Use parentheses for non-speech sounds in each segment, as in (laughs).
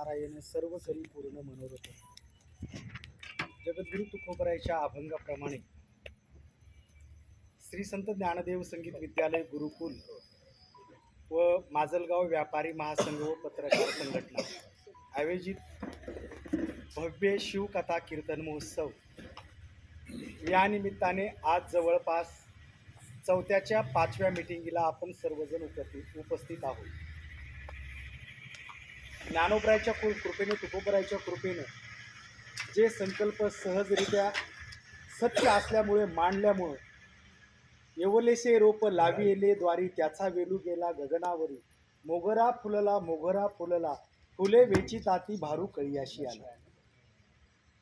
नारायण सर्व करी पूर्ण मनोरथ. जगद्गुरु तुकोबरायच्या अभंगाप्रमाणे श्री संत ज्ञानदेव संगीत विद्यालय गुरुकुल व माजलगाव व्यापारी महासंघ व पत्रकार संघटना. आयोजित भव्य शिवकथा कीर्तन महोत्सव. या निमित्ताने आज जवळपास चौथ्याच्या पाचव्या मिटिंगीला आपण सर्वजण उपस्थित उपस्थित आहोत. ज्ञानोबरायच्या कृ कृपेने तुकोबरायच्या कृपेनं जे संकल्प सहजरित्या सत्य असल्यामुळे मांडल्यामुळं येवलेसे रोप लाविले द्वारी त्याचा वेलू गेला गगनावरी. मोगरा फुलला मोगरा फुलला फुले वेची ताती भारू कळीयाशी आला.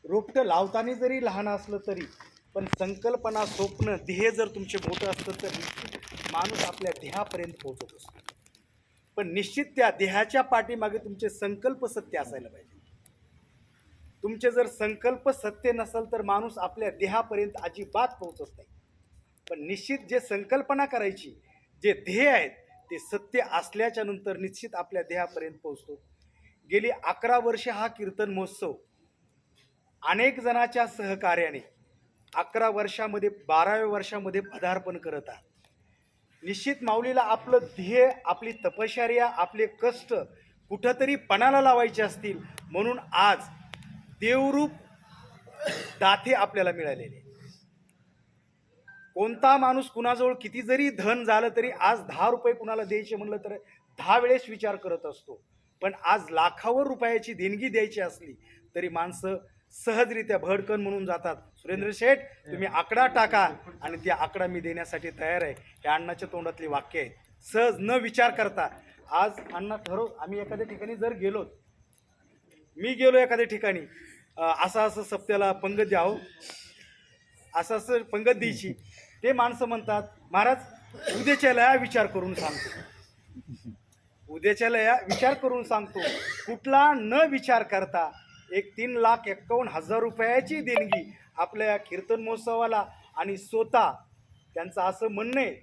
रोपटं लावताना जरी लहान असलं तरी पण संकल्पना स्वप्न ध्येय जर तुमचे मोठं असतं तर माणूस आपल्या ध्येयापर्यंत पोहोचत असतो. पण निश्चित त्या देहाच्या पाठीमागे तुमचे संकल्प सत्य असायला पाहिजे. तुमचे जर संकल्प सत्य नसेल तर माणूस आपल्या देहापर्यंत अजिबात पोहोचत नाही. पण निश्चित जे संकल्पना करायची जे ध्येय आहेत ते सत्य असल्याच्या नंतर निश्चित आपल्या देहापर्यंत पोहोचतो. गेली अकरा वर्षे हा कीर्तन महोत्सव अनेक जणाच्या सहकार्याने अकरा वर्षामध्ये बाराव्या वर्षामध्ये पदार्पण करत आहात. निश्चित माऊलीला आपलं ध्येय आपली तपश्चर्या आपले कष्ट कुठंतरी पणाला लावायचे असतील म्हणून आज देवरूप दाथे आपल्याला मिळालेले. कोणता माणूस कुणाजवळ किती जरी धन झालं तरी आज दहा रुपये कुणाला द्यायचे म्हणलं तर दहा वेळेस विचार करत असतो. पण आज लाखावर रुपयाची देणगी द्यायची असली तरी माणसं सहजरित्या भडकन म्हणून जातात. सुरेंद्र शेठ तुम्ही आकडा टाका आणि ते आकडा मी देण्यासाठी तयार आहे. हे अण्णाच्या तोंडातली वाक्य आहे. सहज न विचार करता आज अण्णा ठरव आम्ही एखाद्या ठिकाणी जर गेलो मी गेलो एखाद्या ठिकाणी असं असं सप्त्याला पंगत द्यावं असं असं पंगत द्यायची ते माणसं म्हणतात महाराज उद्याच्या लया विचार करून सांगतो. उद्याच्या लया विचार करून सांगतो. कुठला न विचार करता एक तीन लाख एक्कावन्न हजार रुपयाची देणगी आपल्या कीर्तन महोत्सवाला आणि स्वतः त्यांचं असं म्हणणं आहे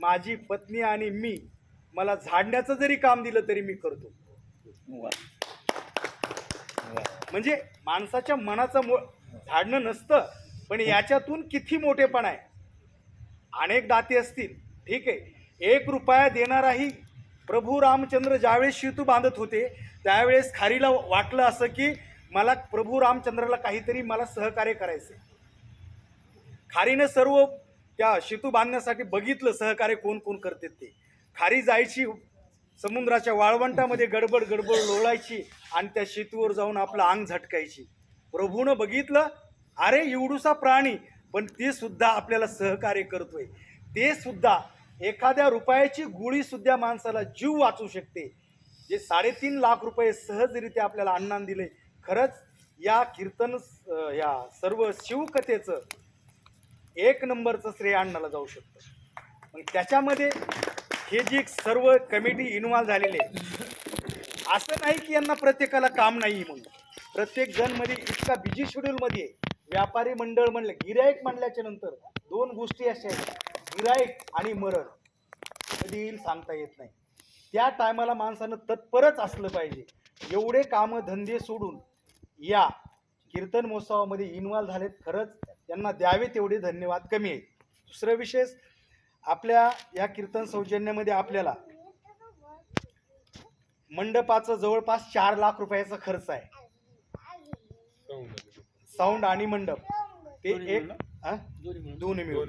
माझी पत्नी आणि मी मला झाडण्याचं जरी काम दिलं तरी मी करतो. म्हणजे माणसाच्या मनाचं मो झाडणं नसतं पण याच्यातून किती मोठेपणा आहे. अनेक दाते असतील ठीक आहे. एक रुपया देणाराही प्रभू रामचंद्र ज्यावेळेस शितू बांधत होते त्यावेळेस खारीला वाटलं असं की मला प्रभू रामचंद्राला काहीतरी मला सहकार्य करायचं खारीनं सर्व त्या शेतू बांधण्यासाठी बघितलं सहकार्य कोण कोण करते ते. खारी जायची समुद्राच्या वाळवंटामध्ये गडबड गडबड लोळायची आणि त्या शेतूवर जाऊन आपलं अंग झटकायची. प्रभूनं बघितलं अरे एवढूसा प्राणी पण ते सुद्धा आपल्याला सहकार्य करतोय. ते सुद्धा एखाद्या रुपयाची गुळीसुद्धा माणसाला जीव वाचू शकते. जे साडेतीन लाख रुपये सहजरित्या आपल्याला अण्णान दिले खरंच या कीर्तन या सर्व शिवकथेचं एक नंबरचं श्रेय अण्णाला जाऊ शकतं. मग त्याच्यामध्ये हे जी सर्व कमिटी इन्व्हॉल्व झालेली आहे असं नाही की यांना प्रत्येकाला काम नाही म्हणून. प्रत्येक जणमध्ये इतका बिझी शेड्यूलमध्ये व्यापारी मंडळ म्हणलं गिरायक म्हणल्याच्या नंतर दोन गोष्टी अशा आहेत. गिरायक आणि मरण कधी येईल सांगता येत नाही. त्या टायमाला माणसानं तत्परच असलं पाहिजे. एवढे कामं धंदे सोडून या कीर्तन महोत्सवामध्ये इन्व्हॉल्व झालेत. खरंच त्यांना द्यावे तेवढे धन्यवाद. कमी आहेत दुसरं विशेष आपल्या या कीर्तन सौजन्यामध्ये आपल्याला मंडपाचं जवळपास चार लाख रुपयाचा खर्च आहे. साऊंड आणि मंडप. ते एक? दोन्ही मिळून.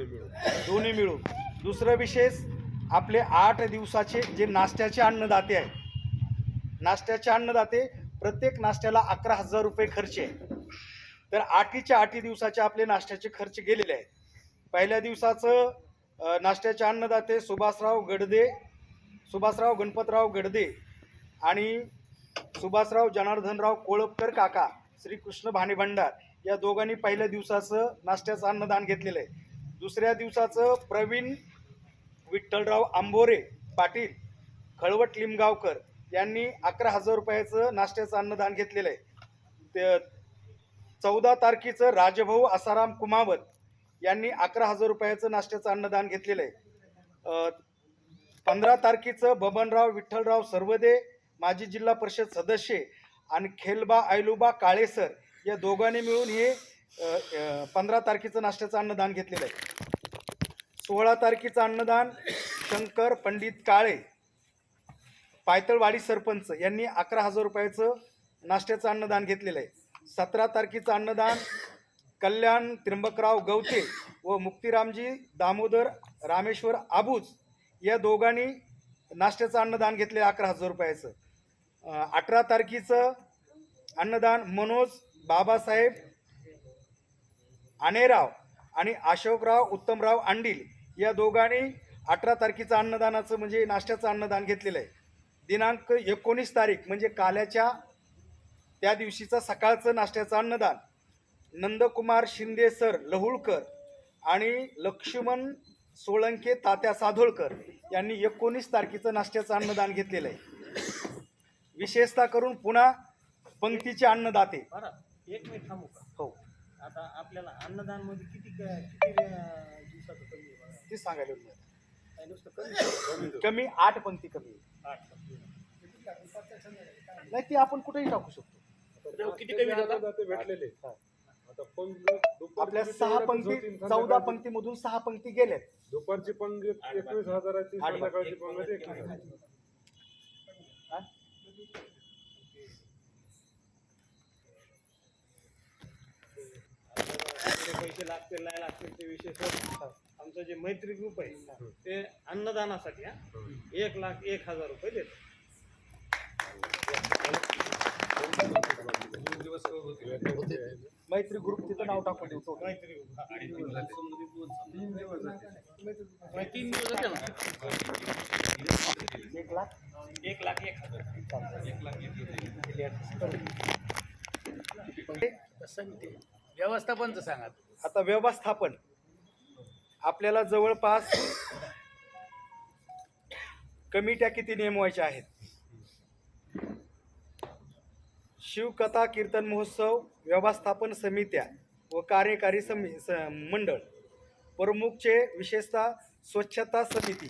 दोन्ही मिळून. दुसरं विशेष आपले आठ दिवसाचे जे नाश्त्याचे अन्नदाते आहे नाश्त्याचे अन्नदाते प्रत्येक नाश्त्याला अकरा हजार रुपये खर्च आहे. तर आठीच्या आठी दिवसाचे आपले नाश्त्याचे खर्च गेलेले आहेत. पहिल्या दिवसाचं नाश्त्याचे अन्नदाते सुभाषराव गडदे सुभाषराव गणपतराव गडदे आणि सुभाषराव जनार्दनराव कोळपकर काका श्रीकृष्ण भाने भंडार या दोघांनी पहिल्या दिवसाचं नाश्त्याचं अन्नदान घेतलेलं आहे. दुसऱ्या दिवसाचं प्रवीण विठ्ठलराव आंबोरे पाटील खळवट लिमगावकर यांनी अकरा हजार रुपयाचं नाश्त्याचं अन्नदान घेतलेलं आहे. ते चौदा तारखेचं राजभाऊ आसाराम कुमावत यांनी अकरा हजार रुपयाचं नाश्त्याचं अन्नदान घेतलेलं आहे. पंधरा तारखेचं बबनराव विठ्ठलराव सर्वदे माजी जिल्हा परिषद सदस्य आणि खेलबा ऐलुबा काळेसर या दोघांनी मिळून हे पंधरा तारखेचं नाश्त्याचं अन्नदान घेतलेलं आहे. सोळा तारखेचं अन्नदान शंकर पंडित काळे पायतळवाडी सरपंच यांनी अकरा हजार रुपयाचं नाश्त्याचं अन्नदान घेतलेलं आहे. सतरा तारखेचं अन्नदान कल्याण त्र्यंबकराव गवते व मुक्तिरामजी दामोदर रामेश्वर आबूज या दोघांनी नाश्त्याचं अन्नदान घेतले अकरा हजार रुपयाचं. अठरा तारखेचं अन्नदान मनोज बाबासाहेब आनेराव आणि अशोकराव उत्तमराव अंडील या दोघांनी अठरा तारखेचं अन्नदानाचं म्हणजे नाश्त्याचं अन्नदान घेतलेलं आहे. दिनांक एकोणीस तारीख म्हणजे काल्याच्या त्या दिवशीचं सकाळचं नाश्त्याचं अन्नदान. नंदकुमार शिंदे सर लहुळकर आणि लक्ष्मण सोळंके तात्या साधोळकर यांनी एकोणीस तारखेचं नाश्त्याचं अन्नदान घेतलेलं आहे. विशेषतः करून पुन्हा पंक्तीचे अन्नदाते. बरं एक मिनिट थांबू का? हो. आता आपल्याला अन्नदानमध्ये किती किती दिवसाचं कमी. ते सांगायला कमी आठ पंक्ती कमी. नाही ते आपण कुठेही टाकू शकतो. किती कमी भेटलेले. हा. आपल्या सहा पंक्ती चौदा संध्याकाळची- पंक्तीमधून सहा पंक्ती गेल्यात दुपारची पंक्ती एकवीस हजाराची आठ संध्याकाळची पंक्ती एकवीस हा? पैसे लागतील नाही लागतील ते विषय आमचं जे मैत्री ग्रुप आहे ते अन्नदानासाठी हा. एक लाख एक हजार रुपये देत मैत्री ग्रुप तिथं नाव टाकून देऊ मैत्री ग्रुप. तीन दिवस झाले. तीन दिवस होते ना एक लाख? एक लाख एक हजार. व्यवस्थापनचं सांगा. आता व्यवस्थापन. आपल्याला जवळपास कमिट्या किती नेमवायच्या आहेत? शिवकथा कीर्तन महोत्सव व्यवस्थापन समित्या व कार्यकारी समि स मंडळ प्रमुखचे विशेषतः स्वच्छता समिती.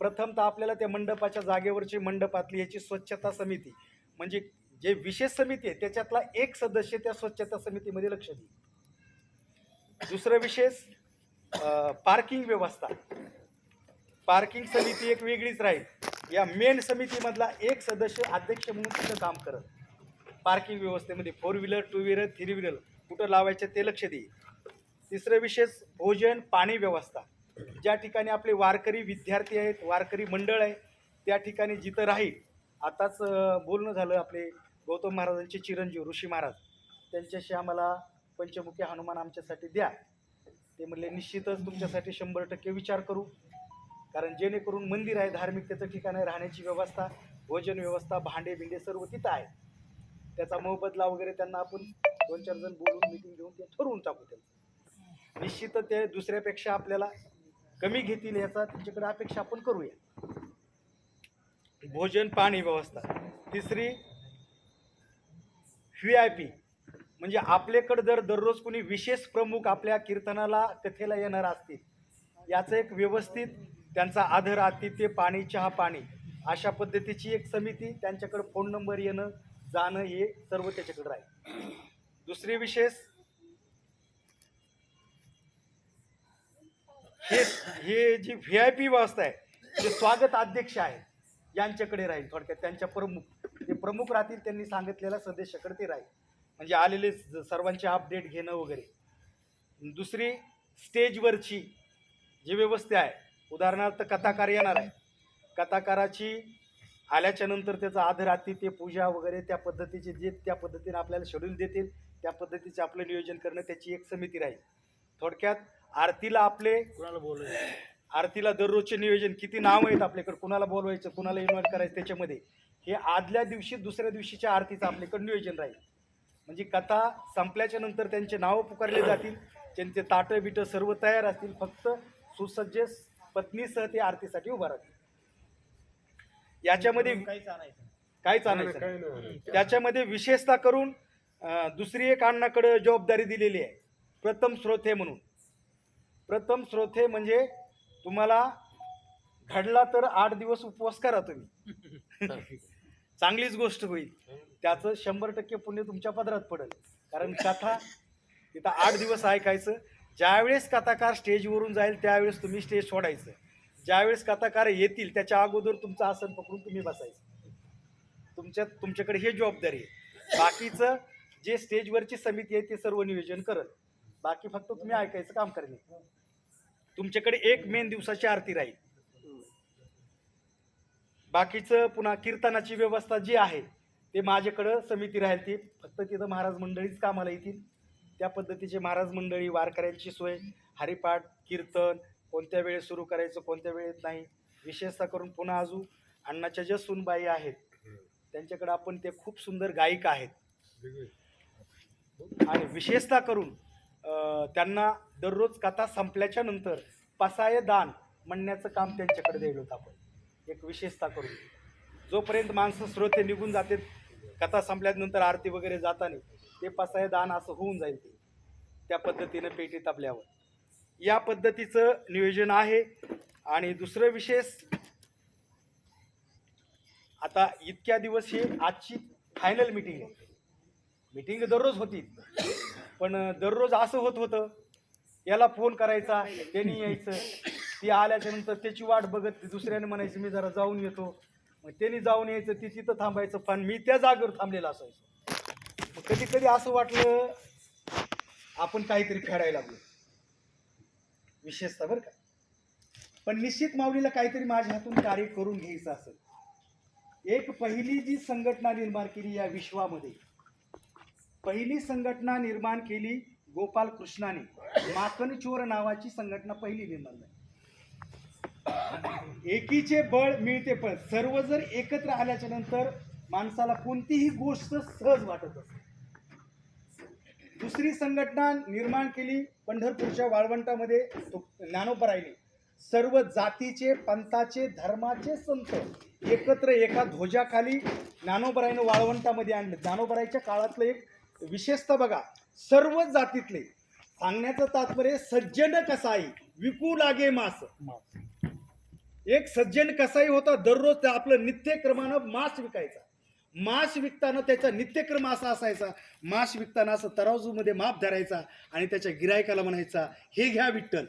प्रथमतः आपल्याला त्या मंडपाच्या जागेवरची मंडपातली याची स्वच्छता समिती म्हणजे जे विशेष समिती आहे त्याच्यातला एक सदस्य त्या स्वच्छता समितीमध्ये लक्ष देईल. दुसरं विशेष पार्किंग व्यवस्था. पार्किंग समिती एक वेगळीच राहील. या मेन समितीमधला एक सदस्य अध्यक्ष म्हणून तिथं काम करत. पार्किंग व्यवस्थेमध्ये four wheeler two wheeler three wheeler कुठं लावायचं ते लक्ष देईल. तिसरं विशेष भोजन पाणी व्यवस्था. ज्या ठिकाणी आपले वारकरी विद्यार्थी आहेत वारकरी मंडळ आहे त्या ठिकाणी जिथं राहील आताच बोलणं झालं आपले गौतम महाराजांचे चिरंजीव ऋषी महाराज. त्यांच्याशी आम्हाला पंचमुखी हनुमान आमच्यासाठी द्या. ते म्हणले निश्चितच तुमच्यासाठी शंभर टक्के विचार करू. कारण जेणेकरून मंदिर आहे धार्मिकतेचं ठिकाण आहे राहण्याची व्यवस्था भोजन व्यवस्था भांडे बिंडे सर्व तिथं आहे. त्याचा मोबदला वगैरे त्यांना आपण दोन चार जण बोलून मिटिंग घेऊन ते ठरवून टाकू त्यांना निश्चितच ते दुसऱ्यापेक्षा आपल्याला कमी घेतील याचा त्यांच्याकडे अपेक्षा आपण करूया. भोजन पाणी व्यवस्था. तिसरी व्ही आय पी. म्हणजे आपल्याकडं जर दररोज कोणी विशेष प्रमुख आपल्या कीर्तनाला कथेला येणार असतील याचं एक व्यवस्थित त्यांचा आदर आतिथ्य पाणी चहा पाणी अशा पद्धतीची एक समिती त्यांच्याकडे फोन नंबर येणं जाणं हे सर्व त्याच्याकडे राहील. दुसरी विशेष हे हे जी व्ही आय पी व्यवस्था आहे जे स्वागत अध्यक्ष आहे यांच्याकडे राहील थोडक्यात त्यांच्या प्रमुख जे प्रमुख राहतील त्यांनी सांगितलेल्या सदस्याकडे ते राहील. म्हणजे आलेले सर्वांचे अपडेट घेणं वगैरे. दुसरी स्टेजवरची जी व्यवस्था आहे उदाहरणार्थ कथाकार येणार आहे. कथाकाराची आल्याच्यानंतर त्याचा आदर आतिथ्य पूजा वगैरे त्या पद्धतीचे जे त्या पद्धतीने आपल्याला शेड्यूल देतील त्या पद्धतीचे आपलं नियोजन करणं त्याची एक समिती राहील. थोडक्यात आरतीला आपले कुणाला बोलायचं आरतीला दररोजचे नियोजन किती नाव आहेत आपल्याकडे कुणाला बोलवायचं कुणाला इन्व्हाइट करायचं त्याच्यामध्ये. हे आदल्या दिवशी दुसऱ्या दिवशीच्या आरतीचं आपल्याकडे नियोजन राहील. म्हणजे कथा संपल्याच्या नंतर त्यांचे नावं पुकारले जातील. त्यांचे ताटं बिटं सर्व तयार असतील. फक्त सुसज्ज पत्नीसह ते आरतीसाठी उभा राहतील. याच्यामध्ये काहीच आणायचं त्याच्यामध्ये विशेषतः करून दुसरी एक अण्णाकडे जबाबदारी दिलेली आहे. प्रथम श्रोते म्हणून. प्रथम श्रोते म्हणजे तुम्हाला घडला तर आठ दिवस उपवास करा तुम्ही. (laughs) (laughs) चांगलीच गोष्ट होईल. त्याचं शंभर टक्के पुण्य तुमच्या पदरात पडेल. कारण कथा तिथं आठ दिवस ऐकायचं. ज्यावेळेस कथाकार स्टेजवरून जाईल त्यावेळेस तुम्ही स्टेज सोडायचं. ज्यावेळेस कथाकार येतील त्याच्या अगोदर तुमचं आसन पकडून तुम्ही बसायचं. तुमच्या तुमच्याकडे हे जबाबदारी आहे. बाकीचं जे स्टेजवरची समिती आहे ते सर्व नियोजन करत बाकी फक्त तुम्ही ऐकायचं काम करणे. तुमच्याकडे एक मेन दिवसाची आरती राहील. बाकीचं पुन्हा कीर्तनाची व्यवस्था जी आहे ते माझ्याकडं समिती राहील ती. फक्त तिथं महाराज मंडळीच कामाला येतील. त्या पद्धतीचे महाराज मंडळी वारकऱ्यांची सोय हरिपाठ कीर्तन कोणत्या वेळेस सुरू करायचं कोणत्या वेळेत नाही विशेषतः करून पुन्हा अजून अण्णाच्या ज्या सुनबाई आहेत त्यांच्याकडे आपण ते खूप सुंदर गायिका आहेत. आणि विशेषतः करून त्यांना दररोज कथा संपल्याच्या नंतर पसाय दान म्हणण्याचं काम त्यांच्याकडे द्यायला होतं आपण. एक विशेषता करून. जोपर्यंत माणसं श्रोते निघून जाते कथा संपल्यानंतर आरती वगैरे जाताना ते पसाय दान असं होऊन जाईल ते. त्या पद्धतीनं पेटीत आपल्यावर या पद्धतीचं नियोजन आहे. आणि दुसरं विशेष आता इतक्या दिवस हे आजची फायनल मिटिंग आहे. मिटिंग दररोज होती. पण दररोज असं होत होतं याला फोन करायचा त्यांनी यायचं ती आल्याच्यानंतर त्याची वाट बघत दुसऱ्याने म्हणायची मी जरा जाऊन येतो. मग त्यांनी जाऊन यायचं ती तिथं थांबायचं पण मी त्या जागेवर थांबलेला असायचो. मग कधी कधी असं वाटलं आपण काहीतरी फेडायला लागलो. विशेषतः बरं का. पण निश्चित माऊलीला काहीतरी माझ्या हातून कार्य करून घ्यायचं असेल. एक पहिली जी संघटना निर्माण केली या विश्वामध्ये पहिली संघटना निर्माण केली गोपाल कृष्णाने माखन नावाची संघटना पहिली निर्माण झाली. एकीचे बळ मिळते पण सर्व जर एकत्र आल्याच्यानंतर माणसाला कोणतीही गोष्ट सहज वाटत असते. दुसरी संघटना निर्माण केली पंढरपूरच्या वाळवंटामध्ये ज्ञानोपरायने सर्व जातीचे पंथाचे धर्माचे संत एकत्र एका ध्वजाखाली ज्ञानोबरायनं वाळवंटामध्ये आणलं. ज्ञानोबरायच्या काळातलं एक विशेषतः बघा सर्व जातीतले. सांगण्याचं तात्पर्य सज्जन कसाई विकू लागे मास. एक सज्जन कसाई होता दररोज त्या आपलं नित्यक्रमानं मांस विकायचा. मांस विकताना त्याचा नित्यक्रम असा असायचा. मांस विकताना असं तराजूमध्ये माप धरायचा आणि त्याच्या गिरायकाला म्हणायचा हे घ्या विठ्ठल.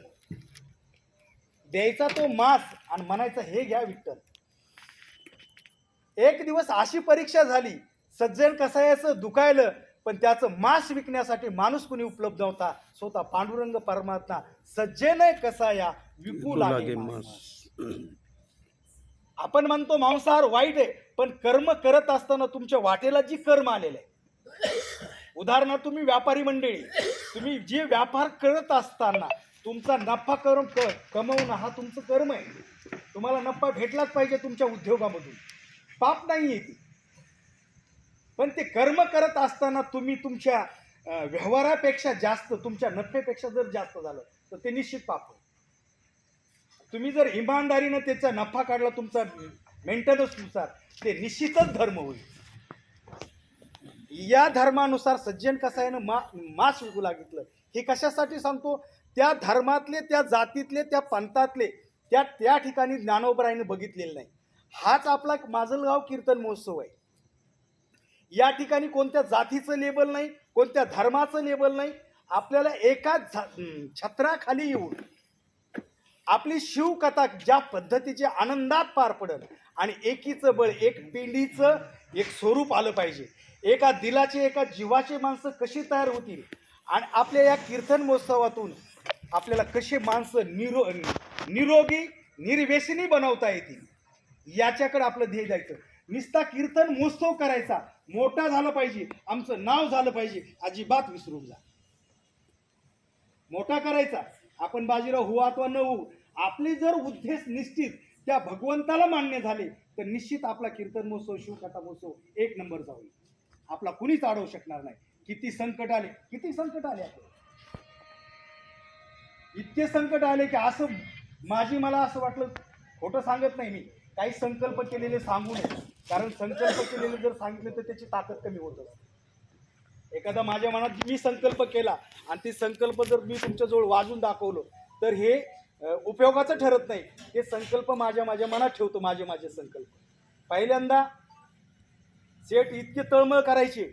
द्यायचा तो मांस आणि म्हणायचा हे घ्या विठ्ठल. एक दिवस अशी परीक्षा झाली सज्जन कसायाचं दुखायलं पण त्याचं मांस विकण्यासाठी माणूस कुणी उपलब्ध नव्हता. स्वतः पांडुरंग परमात्मा सज्जन कसाया विकू लागे मांस. आपण म्हणतो मांसाहार वाईट आहे पण कर्म करत असताना तुमच्या वाटेला जी कर्म आलेले आहे. उदाहरणार्थ तुम्ही व्यापारी मंडळी तुम्ही जे व्यापार करत असताना तुमचा नफा करून क कमवणं हा तुमचं कर्म आहे. तुम्हाला नफा भेटलाच पाहिजे तुमच्या उद्योगामधून. पाप नाही आहे ती. पण ते कर्म करत असताना तुम्ही तुमच्या व्यवहारापेक्षा जास्त तुमच्या नफ्यापेक्षा जर जास्त झालं तर ते निश्चित पाप तुम्ही जर इमानदारीनं त्याचा नफा काढला तुमचा मेंटेनन्सनुसार ते निश्चितच धर्म होईल. या धर्मानुसार सज्जन कसायनं मा मास विकू लागितलं हे कशासाठी सांगतो? त्या धर्मातले त्या जातीतले त्या पंथातले त्या त्या ठिकाणी ज्ञानोबरायनं बघितलेलं नाही. हाच आपला माजलगाव कीर्तन महोत्सव आहे. या ठिकाणी कोणत्या जातीचं लेबल नाही कोणत्या धर्माचं लेबल नाही आपल्याला एकाच झा- छत्राखाली येऊन आपली शिवकथा ज्या पद्धतीचे आनंदात पार पडल आणि एकीचं बळ एक पिंडीचं एक स्वरूप आलं पाहिजे. एका दिलाचे एका जीवाचे माणसं कशी तयार होतील? आणि आपल्या या कीर्तन महोत्सवातून आपल्याला कसे माणसं निरो निरोगी निर्व्यसनी बनवता येतील? याच्याकडे आपलं ध्येय जायचं. निस्ता कीर्तन महोत्सव करायचा मोठा झाला पाहिजे आमचं नाव झालं पाहिजे अजिबात विसरून जा मोठा करायचा. आपण बाजीराव हो अथवा न होऊ आपले जर उद्देश निश्चित त्या भगवंताला मान्य झाले तर निश्चित आपला कीर्तन महोत्सव शिवकथा महोत्सव एक नंबर जाऊ आपला कुणीच अडवू शकणार नाही. किती संकट आले किती संकट आले आपले इतके संकट आले की असं माझी मला असं वाटलं खोटं सांगत नाही मी. काही संकल्प केलेले सांगू नये. कारण संकल्प केलेले जर सांगितले तर त्याची ताकद कमी होत असते. एखादा माझ्या मनात मी संकल्प केला आणि ती संकल्प जर मी तुमच्याजवळ वाजून दाखवलं तर हे उपयोगाचं ठरत नाही. हे संकल्प माझ्या माझ्या मनात ठेवतो माझे माझे संकल्प. पहिल्यांदा सेठ इतके तळमळ करायचे.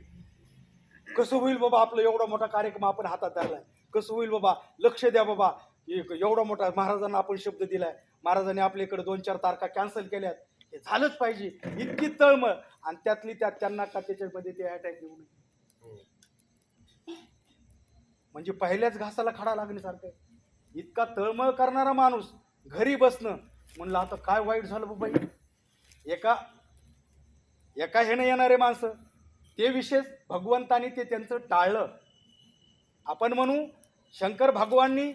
कसं होईल बाबा आपलं एवढा मोठा कार्यक्रम आपण हातात धरलाय? कसं होईल बाबा? लक्ष द्या बाबा. एक एवढा मोठा महाराजांना आपण शब्द दिलाय. महाराजांनी आपल्याकडे दोन चार तारखा कॅन्सल केल्यात. हे झालंच पाहिजे. इतकी तळमळ. आणि त्यातली त्यात त्यांना का त्याच्यामध्ये ते अटॅक येऊ नये? हो. म्हणजे पहिल्याच घासाला खडा लागण्यासारखं आहे. इतका तळमळ करणारा माणूस घरी बसणं म्हणलं आता काय वाईट झालं बाबाई? एका एका ह्यानं येणारे माणसं ते विशेष भगवंतानी ते त्यांचं टाळलं. आपण म्हणू शंकर भगवाननी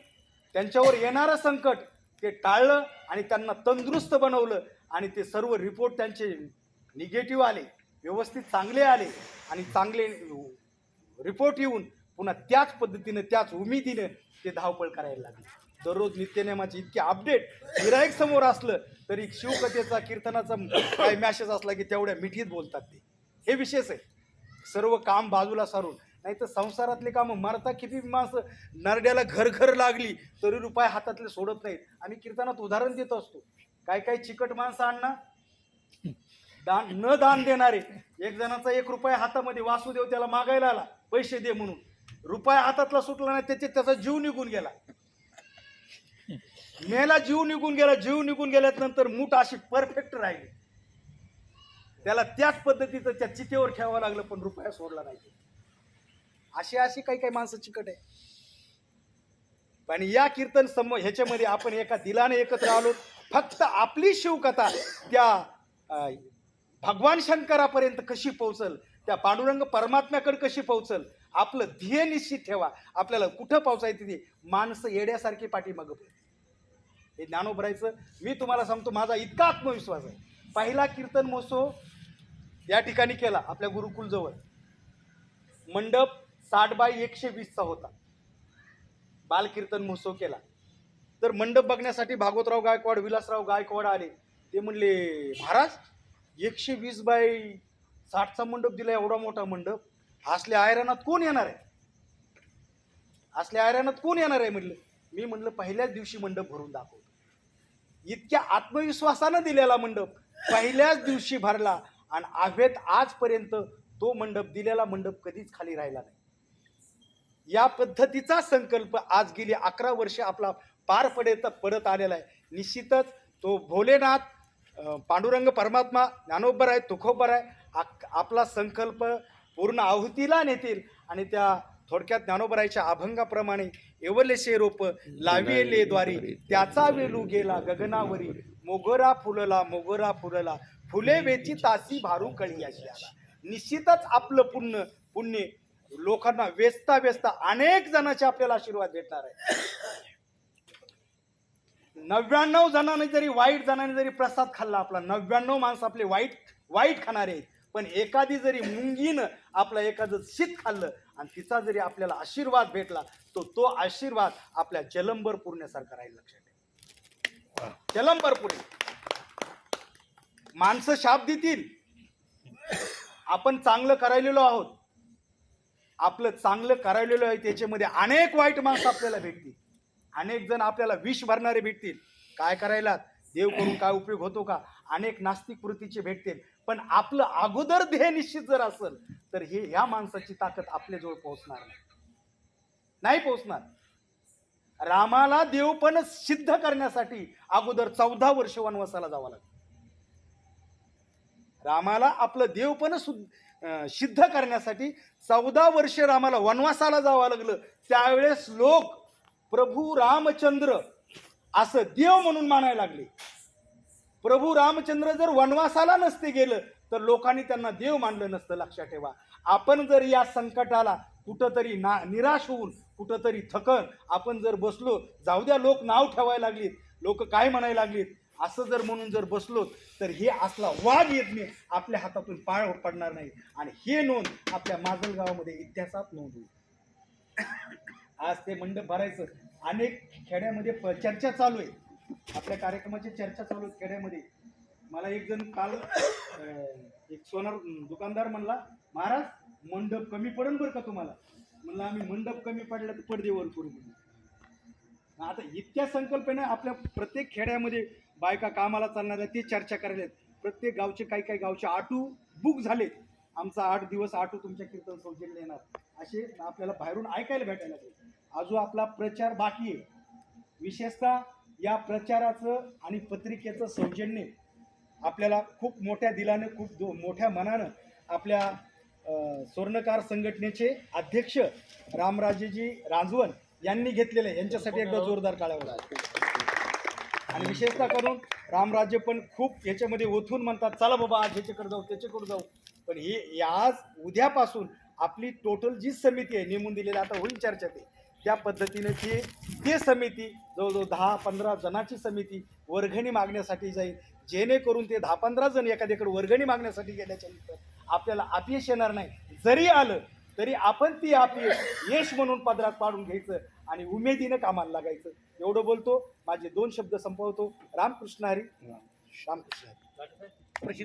त्यांच्यावर येणारं संकट ते टाळलं आणि त्यांना तंदुरुस्त बनवलं आणि ते सर्व रिपोर्ट त्यांचे निगेटिव्ह आले व्यवस्थित चांगले आले आणि चांगले रिपोर्ट येऊन पुन्हा त्याच पद्धतीनं त्याच उमेदीनं ते धावपळ करायला लागले. दररोज नित्यनेमाचे इतके अपडेट गिराईक समोर असलं तरी शिवकथेचा कीर्तनाचा काय मॅसेज असला की तेवढ्या मिठीत बोलतात ते. हे विशेष आहे. सर्व काम बाजूला सारून नाही तर संसारातले कामं मरता किती माणसं नरड्याला घर घर लागली तरी रुपये हातातले सोडत नाहीत. आम्ही कीर्तनात उदाहरण देत असतो. काय काय चिकट माणसं आणणार? दान न दान देणारे. एक जणाचा एक रुपया हातामध्ये वासुदेव त्याला मागायला आला पैसे दे म्हणून. रुपया हातातला सुटला नाही त्याचे त्याचा जीव निघून गेला. मेला जीव निघून गेला जीव निघून गेल्या नंतर मूठ अशी परफेक्ट राहिली. त्याला त्याच पद्धतीचं त्या चितेवर ठेवावं लागलं पण रुपया सोडला नाही. अशी अशी काही काही माणसं चिकट आहे. पण या कीर्तन सम ह्याच्यामध्ये आपण एका दिलाने एकत्र आलो. फक्त आपली शिवकथा त्या भगवान शंकरापर्यंत कशी पोहोचल त्या पांडुरंग परमात्म्याकडे कशी पोहोचल आपलं ध्येय निश्चित ठेवा. आपल्याला कुठं पोहोचायचं ते माणसं येड्यासारखी पाठीमागं पडते हे ज्ञानोबरायचं मी तुम्हाला सांगतो माझा इतका आत्मविश्वास आहे. पहिला कीर्तन महोत्सव या ठिकाणी केला आपल्या गुरुकुलजवळ. मंडप साठ बाय एकशे वीसचा होता. बालकीर्तन महोत्सव केला. तर मंडप बघण्यासाठी भागवतराव गायकवाड विलासराव गायकवाड आले. ते म्हणले महाराज एकशे वीस बाय साठचा मंडप दिला एवढा मोठा मंडप. असल्या आयरानात कोण येणार आहे? असल्या आयरानात कोण येणार आहे म्हटलं मी म्हणलं पहिल्याच दिवशी मंडप भरून दाखवतो. इतक्या आत्मविश्वासानं दिलेला मंडप पहिल्याच दिवशी भरला आणि आव्हेत आजपर्यंत तो मंडप दिलेला मंडप कधीच खाली राहिला नाही. या पद्धतीचा संकल्प आज गेली अकरा वर्षे आपला पार पडत पडत आलेला आहे. निश्चितच तो भोलेनाथ पांडुरंग परमात्मा ज्ञानोबर आहे तुखोबर आहे आपला संकल्प पूर्ण आहुतीला नेतील आणि त्या थोडक्यात ज्ञानोबरायच्या अभंगाप्रमाणे एवलेसे रोप लाविले द्वारी त्याचा वेलू गेला गगनावरी. मोगरा फुलला मोगरा फुलला. फुले वेची तासी भारू कळी अशी आला. निश्चितच आपलं पुण्य पुण्य लोकांना वेचता वेचता अनेक जणांचे आपल्याला आशीर्वाद भेटणार आहे. नव्याण्णव जणांनी जरी वाईट जणांनी जरी प्रसाद खाल्ला आपला नव्याण्णव माणसं आपले वाईट वाईट खाणारे आहेत. पण एखादी जरी मुंगीनं आपलं एखादं शीत खाल्लं आणि तिचा जरी आपल्याला आशीर्वाद भेटला तो तो आशीर्वाद आपल्या जलंबर पुरण्यासारखा राहील लक्षात ठेवा. जलंबर पुरे माणसं शाप देतील. आपण चांगलं करायलेलो आहोत. आपलं चांगलं करायलेलो आहे त्याच्यामध्ये अनेक वाईट माणसं आपल्याला भेटतील. अनेक जण आपल्याला विष भरणारे भेटतील. काय करायला देव करून काय उपयोग होतो का? अनेक नास्तिक वृत्तीचे भेटतील. पण आपलं अगोदर ध्येय निश्चित जर असेल तर हे ह्या माणसाची ताकद आपल्याजवळ पोहोचणार नाही. नाही पोहोचणार. रामाला देव पण सिद्ध करण्यासाठी अगोदर चौदा वर्ष वनवासाला जावं लागलं रामाला आपलं देवपण सुद्ध सिद्ध करण्यासाठी चौदा वर्ष रामाला वनवासाला जावं लागलं. त्यावेळेस लोक प्रभू रामचंद्र असं देव म्हणून मानायला लागले. प्रभू रामचंद्र जर वनवासाला नसते गेलं तर लोकांनी त्यांना देव मानलं नसतं लक्षात ठेवा. आपण जर या संकटाला कुठंतरी ना निराश होऊन कुठंतरी थकन आपण जर बसलो जाऊ द्या लोक नाव ठेवायला लागलीत लोक काय म्हणायला लागलीत असं जर म्हणून जर बसलो तर हे असला वाद येत नाही आपल्या हातातून पाय पडणार नाही. आणि हे नोंद आपल्या माजल गावामध्ये इतिहासात नोंद होईल. आज ते मंडप भरायचं अनेक खेड्यामध्ये चर्चा चालू आहे. आपल्या कार्यक्रमाची चर्चा चालू खेड्यामध्ये मला एक जण काल एक सोनार दुकानदार म्हणला महाराज मंडप कमी पडेल बरं का तुम्हाला? म्हणलं आम्ही मंडप कमी पडला तर पडदेवर करू म्हणून आता इतक्या संकल्पने आपल्या प्रत्येक खेड्यामध्ये बायका कामाला चालणाऱ्या ते चर्चा करायला आहेत. प्रत्येक गावचे काही काही गावचे आटू बुक झाले आमचा आठ दिवस आठू तुमच्या कीर्तन सौजन्य येणार. असे आपल्याला बाहेरून ऐकायला भेटायला पाहिजे अजून आपला प्रचार बाकी आहे. विशेषतः या प्रचाराचं आणि पत्रिकेचं सौजन्य आपल्याला खूप मोठ्या दिलानं खूप दो मोठ्या मनानं आपल्या स्वर्णकार संघटनेचे अध्यक्ष रामराजेजी राजवन यांनी घेतलेलं आहे. यांच्यासाठी एकदा जोरदार काढावं आणि विशेषतः करून रामराजे पण खूप याच्यामध्ये ओथून म्हणतात चला बाबा आज ह्याच्याकडे जाऊ त्याच्याकडे जाऊ. पण हे आज उद्यापासून आपली टोटल जी समिती आहे नेमून दिलेली आता होईल चर्चा ते. त्या पद्धतीने ती ते समिती जवळजवळ दहा पंधरा जणांची समिती वर्गणी मागण्यासाठी जाईल. जेणेकरून ते दहा पंधरा जण एखाद्याकडे वर्गणी मागण्यासाठी गेल्याच्यानंतर आपल्याला अपयश येणार नाही. जरी आलं तरी आपण ती अपयश यश म्हणून पदरात पाडून घ्यायचं आणि उमेदीनं कामाला लागायचं. एवढं बोलतो. माझे दोन शब्द संपवतो. रामकृष्ण हरी. रामकृष्ण हरी.